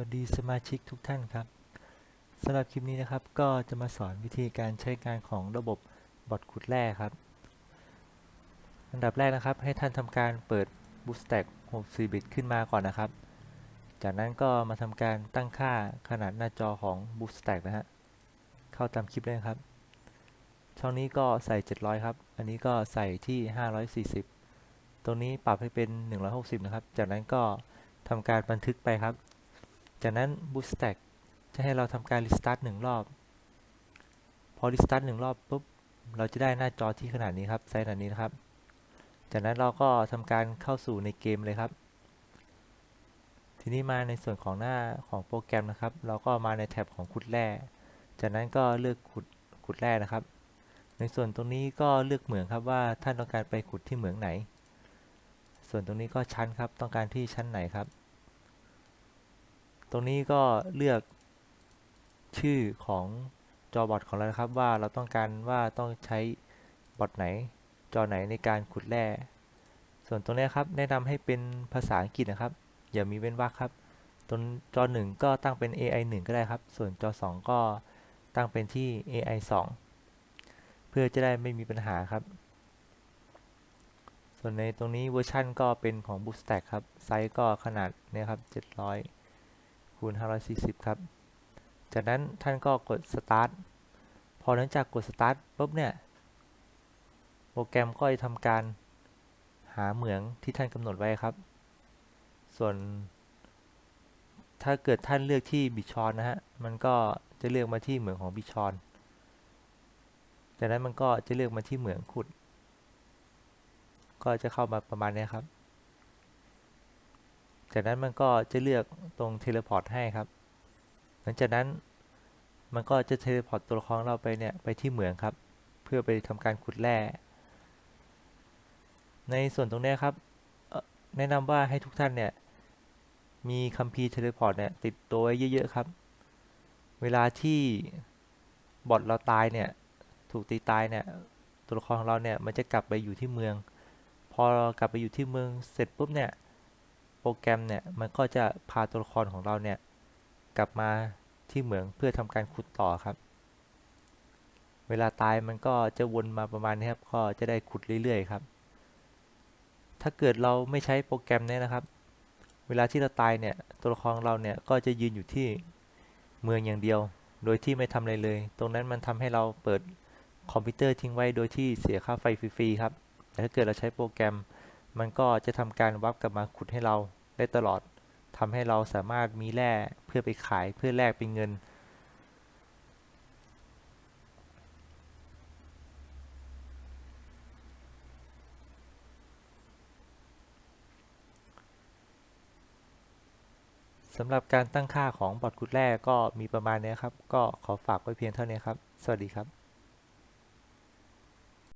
วัสดีสมาชิกทุกท่านครับสำหรับคลิปนี้นะครับก็จะมาสอนวิธีการใช้งานของระบบบอทขุดแร่ครับ อันดับแรกนะครับ ให้ท่านทำการเปิด Bootstrap 64 bit ขึ้นมาก่อนนะครับ จากนั้นก็มาทำการตั้งค่าขนาดหน้าจอของ Bootstrap นะฮะเข้าตามคลิปเลยครับ ช่องนี้ก็ใส่ 700 ครับ อันนี้ก็ใส่ที่ 540 ตรงนี้ปรับให้เป็น 160 นะครับ จากนั้นก็ทำการบันทึกไปครับ จากนั้น Bootstrap จะให้เราทำการ Restart หนึ่งรอบ พอ Restart หนึ่งรอบปุ๊บ เราจะได้หน้าจอที่ขนาดนี้ครับ ไซส์ขนาดนี้นะครับ จากนั้นเราก็ทำการเข้าสู่ในเกมเลยครับ ทีนี้มาในส่วนของหน้าของโปรแกรมนะครับ เราก็มาในแท็บของขุดแร่ จากนั้นก็เลือกขุดขุดแร่นะครับ ในส่วนตรงนี้ก็เลือกเหมืองครับว่าท่านต้องการไปขุดที่เหมืองไหน ส่วนตรงนี้ก็ชั้นครับ ต้องการที่ชั้นไหนครับ ตรงนี้ก็เลือกชื่อของจอบอทของเรานะครับว่าเราต้องการว่าต้องใช้บอทไหน จอไหนในการขุดแร่ส่วนตรงนี้ครับแนะนำให้เป็นภาษาอังกฤษนะครับ อย่ามีเว้นวรรคครับตรงจอ 1 ก็ตั้งเป็น AI 1 ก็ได้ครับ ส่วนจอ 2 ก็ตั้งเป็นที่ AI 2 เพื่อจะได้ไม่มีปัญหาครับ ส่วนในตรงนี้เวอร์ชันก็เป็นของ Bootstrap ครับ ไซส์ก็ขนาดเนี่ยครับ 700 คูณ 540 ครับ จากนั้นท่านก็กด Start พอหลังจากกด Start ปุ๊บเนี่ย โปรแกรมก็จะทำการหาเหมืองที่ท่านกำหนดไว้ครับ ส่วนถ้าเกิดท่านเลือกที่บิชอนนะฮะ มันก็จะเลือกมาที่เหมืองของบิชอน จากนั้นมันก็จะเลือกมาที่เหมืองขุด ก็จะเข้ามาประมาณนี้ครับ จากนั้นมันก็จะเลือก ตรงเทเลพอร์ตให้ครับ หลังจากนั้นมันก็จะเทเลพอร์ตตัวละครเราไปเนี่ยไปที่เหมืองครับ เพื่อไปทำการขุดแร่ ในส่วนตรงนี้ครับ แนะนำว่าให้ทุกท่านเนี่ยมีคัมภีร์เทเลพอร์ตเนี่ยติดตัวไว้เยอะๆครับ เวลาที่บอทเราตายเนี่ยถูกตีตายเนี่ยตัวละครของเราเนี่ยมันจะกลับไปอยู่ที่เมือง พอกลับไปอยู่ที่เมืองเสร็จปุ๊บเนี่ย โปรแกรมเนี่ยมันก็จะพาตัวละครของเราเนี่ยกลับมาที่เหมืองเพื่อทำการขุดต่อครับ เวลาตายมันก็จะวนมาประมาณนี้ครับ ก็จะได้ขุดเรื่อยๆครับ ถ้าเกิดเราไม่ใช้โปรแกรมเนี้นะครับ เวลาที่เราตายเนี่ยตัวละครเราเนี่ยก็จะยืนอยู่ที่เมืองอย่างเดียว โดยที่ไม่ทำอะไรเลย ตรงนั้นมันทำให้เราเปิดคอมพิวเตอร์ทิ้งไว้โดยที่เสียค่าไฟฟรีๆครับ แต่ถ้าเกิดเราใช้โปรแกรม มันก็จะทำการวับกลับมาขุดให้เราได้ตลอดทำให้เราสามารถมีแร่เพื่อไปขายเพื่อแลกเป็นเงิน สำหรับการตั้งค่าของบอทขุดแร่ก็มีประมาณนี้ครับ ก็ขอฝากไว้เพียงเท่านี้ครับ สวัสดีครับ